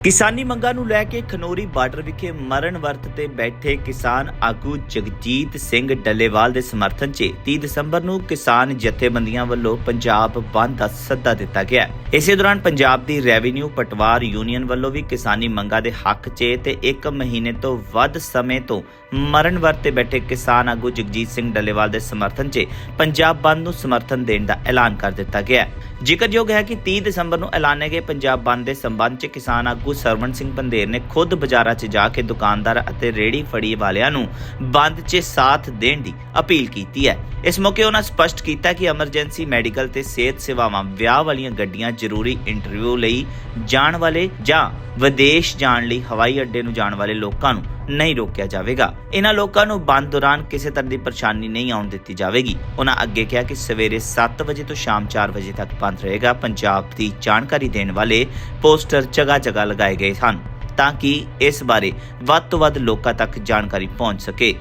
ਕਿਸਾਨੀ ਮੰਗਾਂ ਨੂੰ ਲੈ ਕੇ ਖਨੋਰੀ ਬਾਰਡਰ ਵਿਖੇ ਮਰਨ ਵਰਤ ਤੇ ਬੈਠੇ ਕਿਸਾਨ ਆਗੂ ਜਗਜੀਤ ਸਿੰਘ ਡੱਲੇਵਾਲ ਦੇ ਸਮਰਥਨ 'ਚ 30 ਦਸੰਬਰ ਨੂੰ ਕਿਸਾਨ ਜਥੇਬੰਦੀਆਂ ਵੱਲੋਂ ਪੰਜਾਬ ਬੰਦ ਦਾ ਸੱਦਾ ਦਿੱਤਾ ਗਿਆ ਹੈ। ਇਸੇ ਦੌਰਾਨ ਪੰਜਾਬ ਦੀ ਰੈਵਨਿਊ ਪਟਵਾਰ ਯੂਨੀਅਨ ਵੱਲੋਂ ਵੀ ਕਿਸਾਨੀ ਮੰਗਾਂ ਦੇ ਹੱਕ 'ਚ ਤੇ 1 ਮਹੀਨੇ ਤੋਂ ਵੱਧ ਸਮੇਂ ਤੋਂ ਮਰਨ ਵਰਤ ਤੇ ਬੈਠੇ ਕਿਸਾਨ ਆਗੂ ਜਗਜੀਤ ਸਿੰਘ ਡੱਲੇਵਾਲ ਦੇ ਸਮਰਥਨ 'ਚ ਪੰਜਾਬ ਬੰਦ ਨੂੰ ਸਮਰਥਨ ਦੇਣ ਦਾ ਐਲਾਨ ਕਰ ਦਿੱਤਾ ਗਿਆ ਹੈ। ਜ਼ਿਕਰਯੋਗ ਹੈ ਕਿ 30 ਦਸੰਬਰ ਨੂੰ ਐਲਾਨੇ ਗਏ ਪੰਜਾਬ ਬੰਦ ਦੇ ਸੰਬੰਧ 'ਚ ਕਿਸਾਨ ਆਗੂ ਸਰਵਣ ਸਿੰਘ ਪੰਧੇਰ ਨੇ ਖੁਦ ਬਾਜ਼ਾਰਾਂ 'ਚ ਜਾ ਕੇ ਦੁਕਾਨਦਾਰ ਅਤੇ ਰੇੜੀ ਫੜੀ ਵਾਲਿਆਂ ਨੂੰ ਬੰਦ 'ਚ ਸਾਥ ਦੇਣ ਦੀ ਅਪੀਲ ਕੀਤੀ ਹੈ। ਇਸ ਮੌਕੇ ਉਹਨਾਂ ਸਪਸ਼ਟ ਕੀਤਾ ਕਿ ਐਮਰਜੈਂਸੀ ਮੈਡੀਕਲ ਤੇ ਸਿਹਤ ਸੇਵਾਵਾਂ ਵਿਆਹ ਵਾਲੀਆਂ ਗੱਡੀਆਂ ਜ਼ਰੂਰੀ ਇੰਟਰਵਿਊ ਲਈ ਜਾਣ ਵਾਲੇ ਜਾਂ ਵਿਦੇਸ਼ ਜਾਣ ਲਈ ਹਵਾਈ ਅੱਡੇ ਨੂੰ ਜਾਣ ਵਾਲੇ ਲੋਕਾਂ ਨੂੰ ਨਹੀਂ ਰੋਕਿਆ ਜਾਵੇਗਾ। ਇਹਨਾਂ ਲੋਕਾਂ ਨੂੰ ਬੰਦ ਦੌਰਾਨ ਕਿਸੇ ਤਰ੍ਹਾਂ ਦੀ ਪਰੇਸ਼ਾਨੀ ਨਹੀਂ ਆਉਣ ਦਿੱਤੀ ਜਾਵੇਗੀ। ਉਹਨਾਂ ਅੱਗੇ ਕਿਹਾ ਕਿ ਸਵੇਰੇ 7 ਵਜੇ ਤੋਂ ਸ਼ਾਮ 4 ਵਜੇ ਤੱਕ ਬੰਦ ਰਹੇਗਾ। ਪੰਜਾਬ ਦੀ ਜਾਣਕਾਰੀ ਦੇਣ ਵਾਲੇ ਪੋਸਟਰ ਜਗ੍ਹਾ ਜਗ੍ਹਾ ਲਗਾਏ ਗਏ ਹਨ ਤਾਂ ਕਿ ਇਸ ਬਾਰੇ ਵੱਧ ਤੋਂ ਵੱਧ ਲੋਕਾਂ ਤੱਕ ਜਾਣਕਾਰੀ ਪਹੁੰਚ ਸਕੇ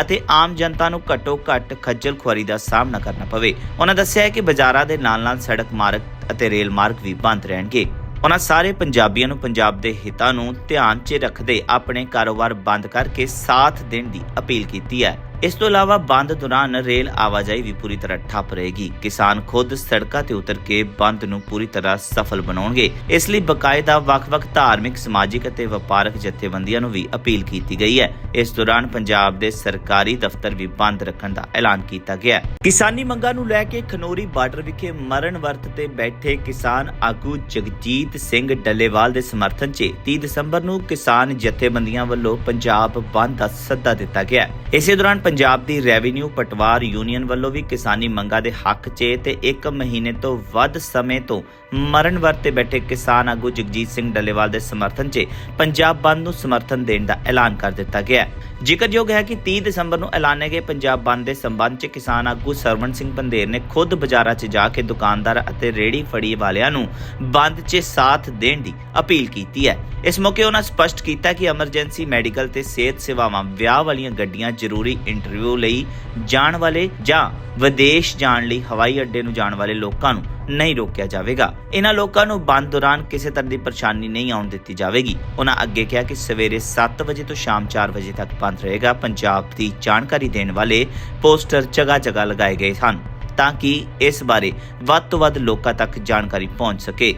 ਅਤੇ ਆਮ ਜਨਤਾ ਨੂੰ ਘੱਟੋ ਘੱਟ ਖੱਜਲ ਖੁਆਰੀ ਦਾ ਸਾਹਮਣਾ ਕਰਨਾ ਪਵੇ। ਉਹਨਾਂ ਦੱਸਿਆ ਕਿ ਬਾਜ਼ਾਰਾਂ ਦੇ ਨਾਲ-ਨਾਲ ਸੜਕ ਮਾਰਗ ਅਤੇ ਰੇਲ ਮਾਰਗ ਵੀ ਬੰਦ ਰਹਿਣਗੇ। ਉਹਨਾਂ ਸਾਰੇ ਪੰਜਾਬੀਆਂ ਨੂੰ ਪੰਜਾਬ ਦੇ ਹਿੱਤਾਂ ਨੂੰ ਧਿਆਨ 'ਚ ਰੱਖਦੇ ਆਪਣੇ ਕਾਰੋਬਾਰ ਬੰਦ ਕਰਕੇ ਸਾਥ ਦੇਣ ਦੀ ਅਪੀਲ ਕੀਤੀ ਹੈ। ਇਸ ਤੋਂ ਇਲਾਵਾ ਬੰਦ ਦੌਰਾਨ ਰੇਲ ਆਵਾਜਾਈ ਵੀ ਪੂਰੀ ਤਰ੍ਹਾਂ ਠੱਪ ਰਹੇਗੀ। ਕਿਸਾਨ ਖੁਦ ਸੜਕਾਂ ਤੇ ਉਤਰ ਕੇ ਬੰਦ ਨੂੰ ਪੂਰੀ ਤਰ੍ਹਾਂ ਸਫਲ ਬਣਾਉਣਗੇ। ਇਸ ਲਈ ਬਕਾਇਦਾ ਵੱਖ-ਵੱਖ ਧਾਰਮਿਕ, ਸਮਾਜਿਕ ਅਤੇ ਵਪਾਰਕ ਜਥੇਬੰਦੀਆਂ ਨੂੰ ਵੀ ਅਪੀਲ ਕੀਤੀ ਗਈ ਹੈ। ਇਸ ਦੌਰਾਨ ਪੰਜਾਬ ਦੇ ਸਰਕਾਰੀ ਦਫ਼ਤਰ ਵੀ ਬੰਦ ਰੱਖਣ ਦਾ ਐਲਾਨ ਕੀਤਾ ਗਿਆ ਕਿਸਾਨੀ ਮੰਗਾਂ ਨੂੰ ਲੈ ਕੇ ਖਨੋਰੀ ਬਾਰਡਰ ਵਿਖੇ ਮਰਨ ਵਰਤ ਤੇ ਬੈਠੇ ਕਿਸਾਨ ਆਗੂ ਜਗਜੀਤ ਸਿੰਘ ਡੱਲੇਵਾਲ ਦੇ ਸਮਰਥਨ 'ਚ 30 ਦਸੰਬਰ ਨੂੰ ਕਿਸਾਨ ਜਥੇਬੰਦੀਆਂ ਵੱਲੋਂ ਪੰਜਾਬ ਬੰਦ ਦਾ ਸੱਦਾ ਦਿੱਤਾ ਗਿਆ ਇਸੇ ਦੌਰਾਨ ਪੰਜਾਬ ਦੀ ਰੈਵਨਿਊ ਪਟਵਾਰ ਯੂਨੀਅਨ ਵੱਲੋਂ ਵੀ ਕਿਸਾਨੀ ਮੰਗਾਂ ਦੇ ਹੱਕ 'ਚ ਤੇ 1 ਮਹੀਨੇ ਤੋਂ ਵੱਧ ਸਮੇਂ ਤੋਂ ਮਰਨ ਵਰਤ ਬੈਠੇ ਕਿਸਾਨ ਆਗੂ ਜਗਜੀਤ ਸਿੰਘ ਡੱਲੇਵਾਲ ਦੇ ਸਮਰਥਨ 'ਚ ਪੰਜਾਬ ਬੰਦ ਨੂੰ ਸਮਰਥਨ ਦੇਣ ਦਾ ਐਲਾਨ ਕਰ ਦਿੱਤਾ ਗਿਆ ਹੈ। ਜ਼ਿਕਰਯੋਗ ਹੈ ਕਿ 30 ਦਸੰਬਰ ਨੂੰ ਐਲਾਨੇ ਗਏ ਪੰਜਾਬ ਬੰਦ ਦੇ ਸੰਬੰਧ 'ਚ ਕਿਸਾਨ ਆਗੂ ਸਰਵਣ ਸਿੰਘ ਪੰਧੇਰ ਨੇ ਖੁਦ ਬਾਜ਼ਾਰਾਂ 'ਚ ਜਾ ਕੇ ਦੁਕਾਨਦਾਰ ਅਤੇ ਰੇੜੀ ਫੜੀ ਵਾਲਿਆਂ ਨੂੰ ਬੰਦ 'ਚ ਸਾਥ ਦੇਣ ਦੀ ਅਪੀਲ ਕੀਤੀ ਹੈ। ਇਸ ਮੌਕੇ ਉਹਨਾਂ ਸਪਸ਼ਟ ਕੀਤਾ ਕਿ ਐਮਰਜੈਂਸੀ ਮੈਡੀਕਲ ਤੇ ਸਿਹਤ ਸੇਵਾਵਾਂ ਵਿਆਹ ਵਾਲੀਆਂ ਗੱਡੀਆਂ ਜ਼ਰੂਰੀ ਇੰਟਰਵਿਊ ਲਈ ਜਾਣ ਵਾਲੇ ਜਾਂ ਵਿਦੇਸ਼ ਜਾਣ ਲਈ ਹਵਾਈ ਅੱਡੇ ਨੂੰ ਜਾਣ ਵਾਲੇ ਲੋਕਾਂ ਨੂੰ ਨਹੀਂ ਰੋਕਿਆ ਜਾਵੇਗਾ। ਇਹਨਾਂ ਲੋਕਾਂ ਨੂੰ ਬੰਦ ਦੌਰਾਨ ਕਿਸੇ ਤਰ੍ਹਾਂ ਦੀ ਪਰੇਸ਼ਾਨੀ ਨਹੀਂ ਆਉਣ ਦਿੱਤੀ ਜਾਵੇਗੀ। ਉਹਨਾਂ ਅੱਗੇ ਕਿਹਾ ਕਿ ਸਵੇਰੇ 7 ਵਜੇ ਤੋਂ ਸ਼ਾਮ 4 ਵਜੇ ਤੱਕ ਬੰਦ ਰਹੇਗਾ। ਪੰਜਾਬ ਦੀ ਜਾਣਕਾਰੀ ਦੇਣ ਵਾਲੇ ਪੋਸਟਰ ਜਗ੍ਹਾ ਜਗ੍ਹਾ ਲਗਾਏ ਗਏ ਹਨ ਤਾਂ ਕਿ ਇਸ ਬਾਰੇ ਵੱਧ ਤੋਂ ਵੱਧ ਲੋਕਾਂ ਤੱਕ ਜਾਣਕਾਰੀ ਪਹੁੰਚ ਸਕੇ।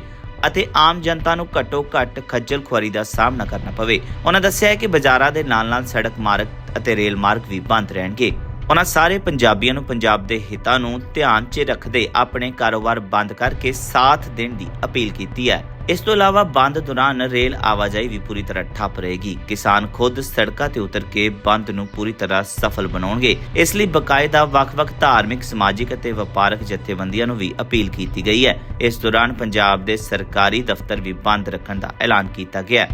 ਅਤੇ ਆਮ ਜਨਤਾ ਨੂੰ ਘੱਟੋ ਘੱਟ ਖੱਜਲ ਖੁਆਰੀ ਦਾ ਸਾਹਮਣਾ ਕਰਨਾ ਪਵੇ। ਉਹਨਾਂ ਦੱਸਿਆ ਹੈ ਕਿ ਬਾਜ਼ਾਰਾਂ ਦੇ ਨਾਲ-ਨਾਲ ਸੜਕ ਮਾਰਗ ਅਤੇ ਰੇਲ ਮਾਰਗ ਵੀ ਬੰਦ ਰਹਿਣਗੇ। ਉਹਨਾਂ ਸਾਰੇ ਪੰਜਾਬੀਆਂ ਨੂੰ ਪੰਜਾਬ ਦੇ ਹਿੱਤਾਂ ਨੂੰ ਧਿਆਨ 'ਚ ਰੱਖਦੇ ਆਪਣੇ ਕਾਰੋਬਾਰ ਬੰਦ ਕਰਕੇ ਸਾਥ ਦੇਣ ਦੀ ਅਪੀਲ ਕੀਤੀ ਹੈ। ਇਸ ਤੋਂ ਇਲਾਵਾ ਬੰਦ ਦੌਰਾਨ ਰੇਲ ਆਵਾਜਾਈ ਵੀ ਪੂਰੀ ਤਰ੍ਹਾਂ ਠੱਪ ਰਹੇਗੀ। ਕਿਸਾਨ ਖੁਦ ਸੜਕਾਂ ਤੇ ਉਤਰ ਕੇ ਬੰਦ ਨੂੰ ਪੂਰੀ ਤਰ੍ਹਾਂ ਸਫਲ ਬਣਾਉਣਗੇ। ਇਸ ਲਈ ਬਕਾਇਦਾ ਵੱਖ-ਵੱਖ ਧਾਰਮਿਕ, ਸਮਾਜਿਕ ਅਤੇ ਵਪਾਰਕ ਜਥੇਬੰਦੀਆਂ ਨੂੰ ਵੀ ਅਪੀਲ ਕੀਤੀ ਗਈ ਹੈ। ਇਸ ਦੌਰਾਨ ਪੰਜਾਬ ਦੇ ਸਰਕਾਰੀ ਦਫ਼ਤਰ ਵੀ ਬੰਦ ਰੱਖਣ ਦਾ ਐਲਾਨ ਕੀਤਾ ਗਿਆ ਹੈ।